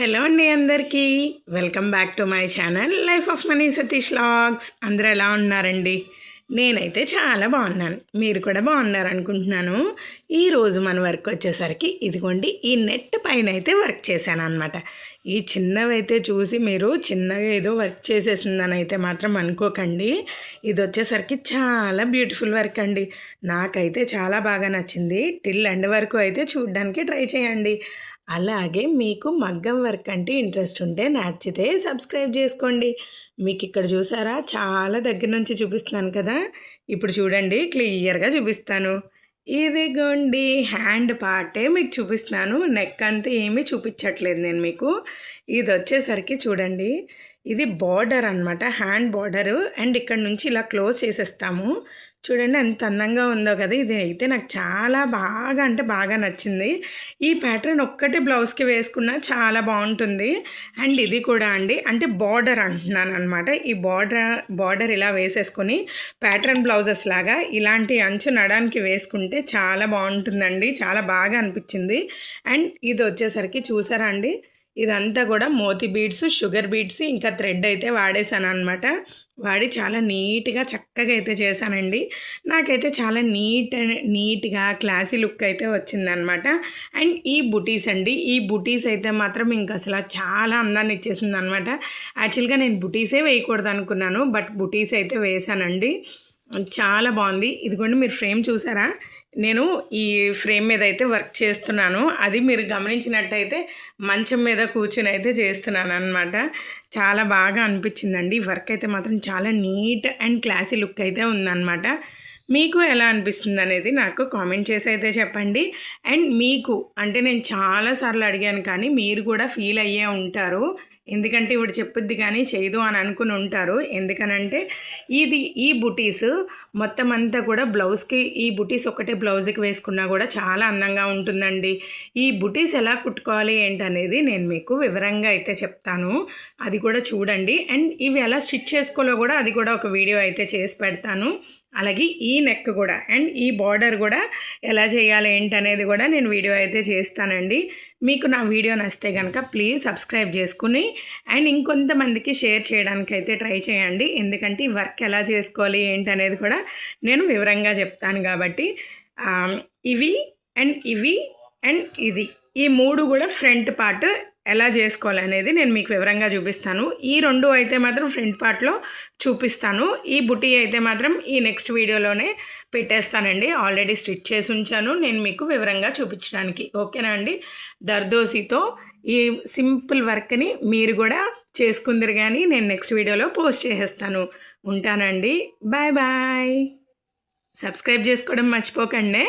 Hello అండి అందరికీ. Welcome back to my channel life of money Satish logs. అందరూ ఎలా ఉన్నారండి? నేనైతే చాలా బాగున్నాను. మీరు కూడా బాగున్నారు అనుకుంటున్నాను ఈరోజు మన వర్క్ వచ్చేసరికి ఇదిగోండి ఈ నెట్ పైన అయితే వర్క్ చేశాను అనమాట ఈ చిన్నవైతే చూసి మీరు చిన్నగా ఏదో వర్క్ చేసేసిందని అయితే మాత్రం అనుకోకండి. ఇది వచ్చేసరికి చాలా బ్యూటిఫుల్ వర్క్ అండి. నాకైతే చాలా బాగా నచ్చింది. టిల్ ఎండ్ వరకు అయితే చూడడానికి ట్రై చేయండి. అలాగే మీకు మగ్గం వర్క్ అంటే ఇంట్రెస్ట్ ఉంటే నచ్చితే సబ్స్క్రైబ్ చేసుకోండి. మీకు ఇక్కడ చూసారా? చాలా దగ్గర నుంచి చూపిస్తున్నాను కదా? ఇప్పుడు చూడండి క్లియర్గా చూపిస్తాను. ఇదిగోండి హ్యాండ్ పార్టే మీకు చూపిస్తున్నాను. నెక్ అంతా ఏమీ చూపించట్లేదు నేను మీకు. ఇది వచ్చేసరికి చూడండి ఇది బార్డర్ అనమాట హ్యాండ్ బార్డరు. అండ్ ఇక్కడ నుంచి ఇలా క్లోజ్ చేసేస్తాము. చూడండి ఎంత అందంగా ఉందో కదా ఇది అయితే నాకు చాలా బాగా అంటే బాగా నచ్చింది. ఈ ప్యాటర్న్ ఒక్కటి బ్లౌజ్కి వేసుకున్నా చాలా బాగుంటుంది. అండ్ ఇది కూడా అండి అంటే బార్డర్ అంటున్నాను అనమాట ఈ బార్డర్ బార్డర్ ఇలా వేసేసుకొని ప్యాటర్న్ బ్లౌజెస్ లాగా ఇలాంటి అంచు నడానికి వేసుకుంటే చాలా బాగుంటుందండి చాలా బాగా అనిపించింది. అండ్ ఇది వచ్చేసరికి చూసారా అండి? ఇదంతా కూడా మోతి బీడ్స్ షుగర్ బీడ్స్ ఇంకా థ్రెడ్ అయితే వాడేసాను అనమాట వాడి చాలా నీట్గా చక్కగా అయితే చేశానండి. నాకైతే చాలా నీట్ నీట్గా క్లాసీ లుక్ అయితే వచ్చిందనమాట అండ్ ఈ బుటీస్ అండి ఈ బుటీస్ అయితే మాత్రం ఇంకా అసలు చాలా అందాన్ని ఇచ్చేసింది అనమాట యాక్చువల్గా నేను బుటీసే వేయకూడదు అనుకున్నాను బట్ బుటీస్ అయితే వేసానండి చాలా బాగుంది. ఇదిగోండి మీరు ఫ్రేమ్ చూసారా? నేను ఈ ఫ్రేమ్ మీద అయితే వర్క్ చేస్తున్నాను. అది మీరు గమనించినట్టయితే మంచం మీద కూర్చుని అయితే చేస్తున్నాను అనమాట చాలా బాగా అనిపించిందండి. వర్క్ అయితే మాత్రం చాలా నీట్ అండ్ క్లాసీ లుక్ అయితే ఉందన్నమాట. మీకు ఎలా అనిపిస్తుంది అనేది నాకు కామెంట్ చేసి అయితే చెప్పండి. అండ్ మీకు అంటే నేను చాలాసార్లు అడిగాను కానీ మీరు కూడా ఫీల్ అయ్యే ఉంటారు. ఎందుకంటే ఇప్పుడు చెప్పుద్ది కానీ చేయదు అని అనుకుని ఉంటారు. ఎందుకనంటే ఇది ఈ బుటీస్ మొత్తం అంతా కూడా బ్లౌజ్కి ఈ బుటీస్ ఒకటే బ్లౌజ్కి వేసుకున్నా కూడా చాలా అందంగా ఉంటుందండి. ఈ బుటీస్ ఎలా కుట్టుకోవాలి ఏంటనేది నేను మీకు వివరంగా అయితే చెప్తాను. అది కూడా చూడండి. అండ్ ఇవి ఎలా స్టిచ్ చేసుకోవాలో కూడా అది కూడా ఒక వీడియో అయితే చేసి పెడతాను. అలాగే ఈ నెక్ కూడా అండ్ ఈ బార్డర్ కూడా ఎలా చేయాలి ఏంటనేది కూడా నేను వీడియో అయితే చేస్తానండి. మీకు నా వీడియో నచ్చితే కనుక ప్లీజ్ సబ్స్క్రైబ్ చేసుకుని అండ్ ఇంకొంతమందికి షేర్ చేయడానికి అయితే ట్రై చేయండి. ఎందుకంటే ఈ వర్క్ ఎలా చేసుకోవాలి ఏంటి అనేది కూడా నేను వివరంగా చెప్తాను కాబట్టి ఇవి అండ్ ఇవి అండ్ ఇది. ఈ మూడు కూడా ఫ్రంట్ పార్ట్ ఎలా చేసుకోవాలి అనేది నేను మీకు వివరంగా చూపిస్తాను. ఈ రెండు అయితే మాత్రం ఫ్రంట్ పార్ట్లో చూపిస్తాను. ఈ బుటీ అయితే మాత్రం ఈ నెక్స్ట్ వీడియోలోనే పెట్టేస్తానండి. ఆల్రెడీ స్టిచ్ చేసి ఉంచాను. నేను మీకు వివరంగా చూపించడానికి. ఓకేనా అండి? దర్దోసితో ఈ సింపుల్ వర్క్ని మీరు కూడా చేసుకుందరు కానీ నేను నెక్స్ట్ వీడియోలో పోస్ట్ చేసేస్తాను. ఉంటానండి. Bye bye. సబ్స్క్రైబ్ చేసుకోవడం మర్చిపోకండి.